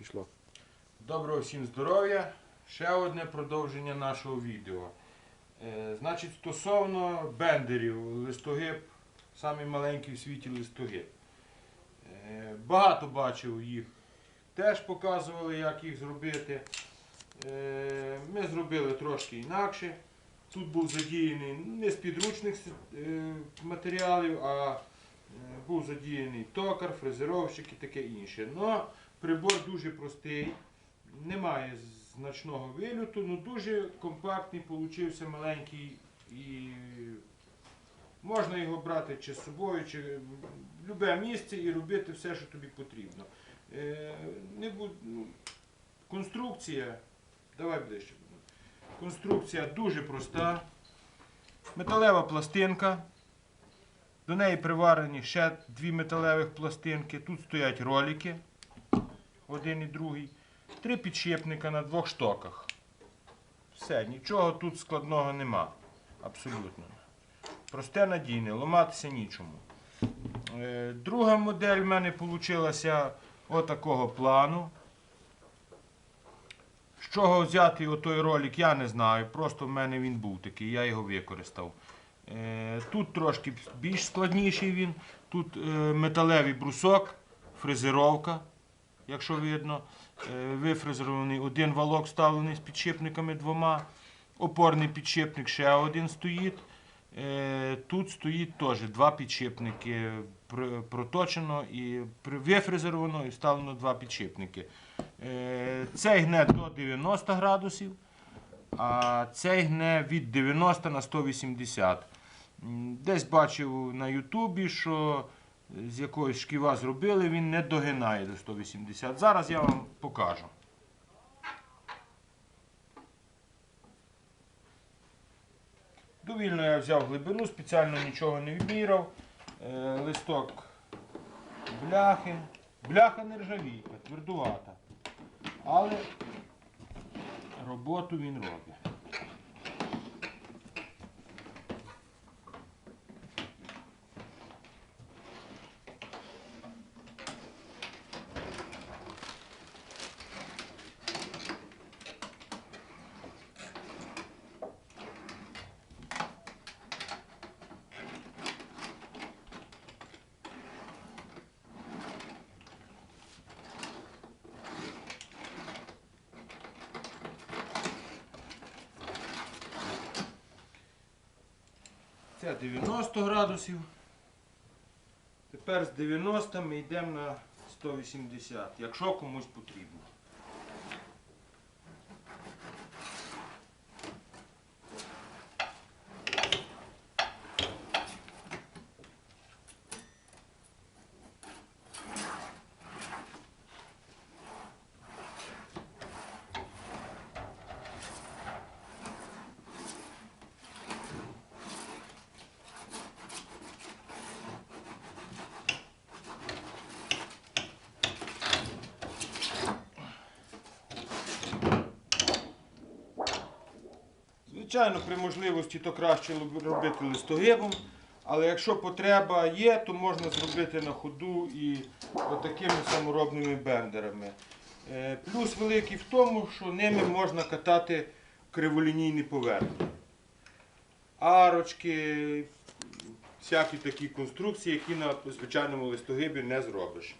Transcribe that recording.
Пішло. Доброго всім здоров'я. Ще одне продовження нашого відео. Е, значить, стосовно бендерів, листогиб, самий маленький в світі листогиб. Е, багато бачив їх. Теж показували, як їх зробити. Е, ми зробили трошки інакше. Тут був задіяний не з підручних е, матеріалів, а е, був задіяний токар, фрезеровщик і таке інше. Но прибор дуже простий, немає значного вильоту, але дуже компактний, получився маленький і можна його брати чи з собою, чи в будь-яке місце і робити все, що тобі потрібно. Е, не буд- ну, конструкція, давай ближче. Конструкція дуже проста. Металева пластинка. До неї приварені ще дві металевих пластинки. Тут стоять ролики, один і другий. Три підшипника на двох штоках. Все, нічого тут складного нема. Абсолютно. Просте надійне, ламатися нічому. Е, Друга модель в мене вийшла отакого плану. З чого взяти отой ролик, я не знаю. Просто в мене він був такий, я його використав. Е, Тут трошки більш складніший він. Тут е, металевий брусок, фрезеровка, якщо видно. Е, Вифрезерований один валок вставлений з підшипниками двома. Опорний підшипник ще один стоїть. Е, Тут стоїть теж два підшипники. Проточено і вифрезеровано і вставлено два підшипники. Е, Цей гне до 90 градусів, а цей гне від 90 на 180. Десь бачив на Ютубі, що з якоїсь шківа зробили, він не догинає до 180. Зараз я вам покажу. Довільно я взяв глибину, спеціально нічого не вміряв. Е, листок бляхи. Бляха нержавійка, твердувата. Але роботу він робить. Це 90 градусів. Тепер з 90 ми йдемо на 180, якщо комусь потрібно. Звичайно, при можливості то краще робити листогибом, але якщо потреба є, то можна зробити на ходу і отакими саморобними бендерами. Е, Плюс великий в тому, що ними можна катати криволінійні поверхні. Арочки, всякі такі конструкції, які на звичайному листогибі не зробиш.